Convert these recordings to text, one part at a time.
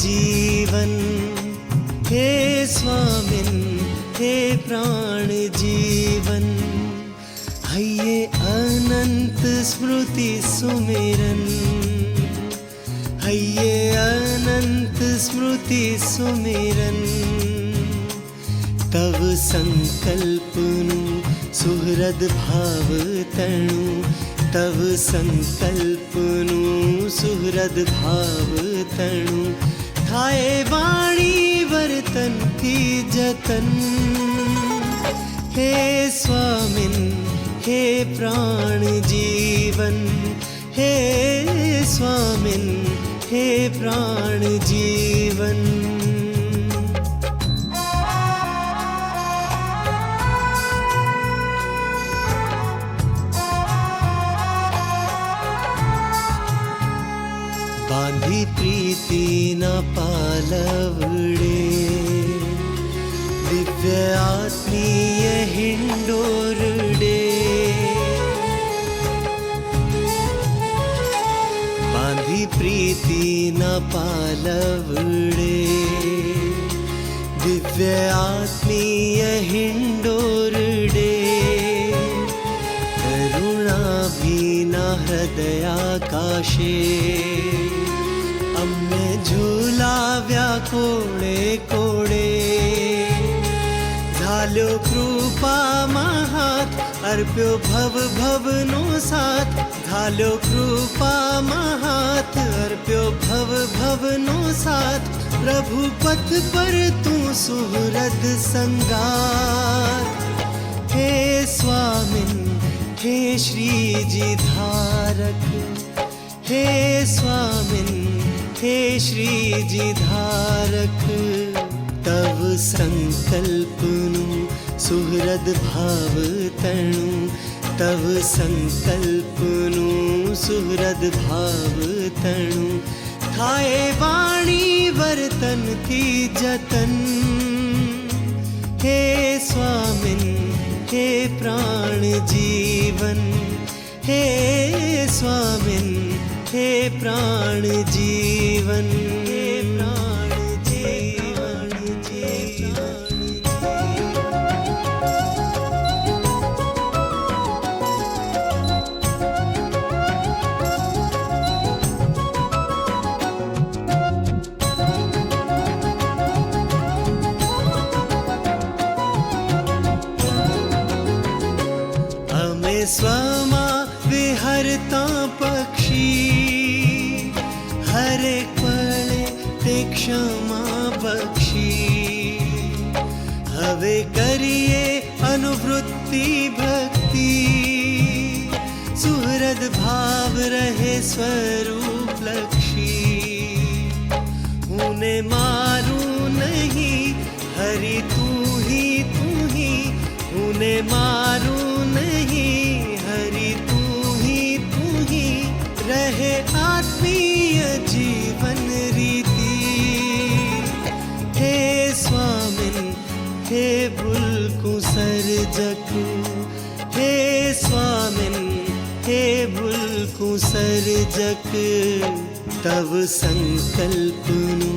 जीवन, हे स्वामिन, हे प्राण जीवन, हये अनंत स्मृति सुमिरन, हये अनंत स्मृति सुमिरन। तव संकल्पनु, सुहृद भाव तणु तव संकल्पनु, सुहृद भाव तणु थाए वाणी वर्तन की जतन। हे स्वामिन, हे प्राण जीवन। हे स्वामिन, हे प्राण जीवन। प्रीती न पालवडे। दिव्य आत्मीय हिंडोरडे। बांधी प्रीती न पालवडे। दिव्य आत्मीय हिंडोरडे। करुणाभीना हृदयाकाशे। अम्मे झुलाव्या कोडे कोडे। झाल्यो कृपा महात, अर्प्यो भव भवनो साथ। झाल्यो कृपा महात, अर्प्यो भव भवनो साथ। प्रभु पथ पर तू सुहृद संगात। हे स्वामिन, हे श्रीजी धारक, हे स्वामिन हे श्रीजी धारक तव संकल्पनु सुहृद भाव तणु तव संकल्पनु सुहृद भाव तणु थाए वाणी वर्तन की जतन। हे स्वामिन, हे प्राण जीवन। हे स्वामिन हे प्राण जीवन प्राण जीवन जीवन। हमें स्वमा विहरता पक्ष क्षमा बक्षी हवे करिए अनुवृत्ति भक्ति। सुहृद भाव रहे स्वरूप लक्षी। उन्हें मारू नहीं, हरि तू ही तू ही। उन्हें मार थे भुल्कु सर्जक हे स्वामिन हे भुल्कु सर्जक तव सङ्कल्पनु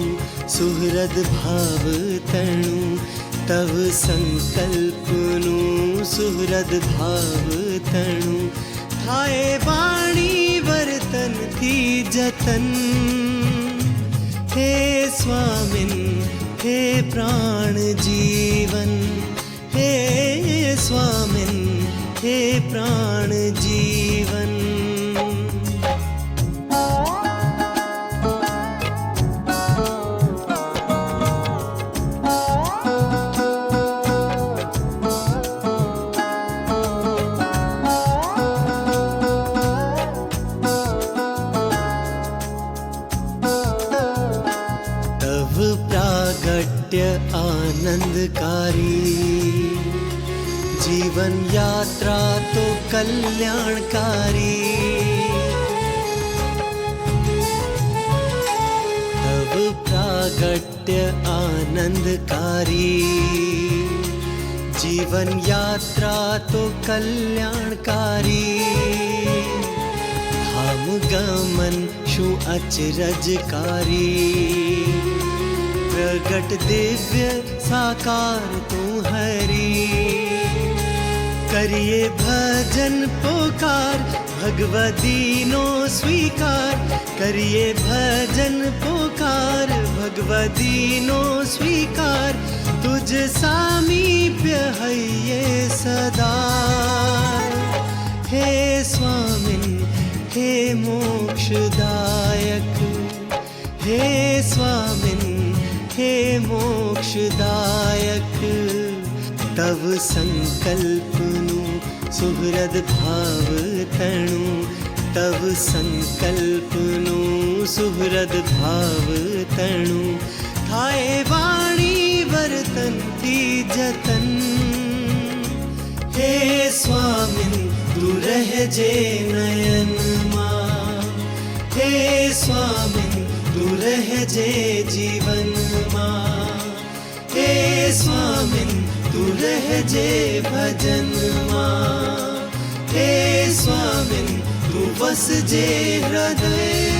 सुहृद भाव तणु तव सङ्कल्पनु सुहृद भाव तणु थाए वाणी वर्तन थी जतन। हे स्वामिन हे प्राण जीवन। हे स्वामिन हे प्राण जीवन नाट्य आनंदकारी। जीवन यात्रा तो कल्याणकारी। तब प्रागट्य आनंदकारी। जीवन यात्रा तो कल्याणकारी। हम गमन शु अचरजकारी प्रगट दिव्य साकार तू हरी। करिए भजन पुकार, भगवदीनो स्वीकार। करिए भजन पुकार, भगवदीनो स्वीकार। तुझ सामीप्य है ये सदा। हे स्वामिन, हे मोक्षदायक मोक्षदायक। तव संकल्पनु, सुहृद भाव तणु तव संकल्पनु, सुहृद भाव तणु थाए वाणी वर्तन थी जतन। हे स्वामिन तू रहजे नयन માં હે रहजे जीवनमा हे स्वामिन् तु रहजे भजनमा हे स्वामीन तू बस जे हृदय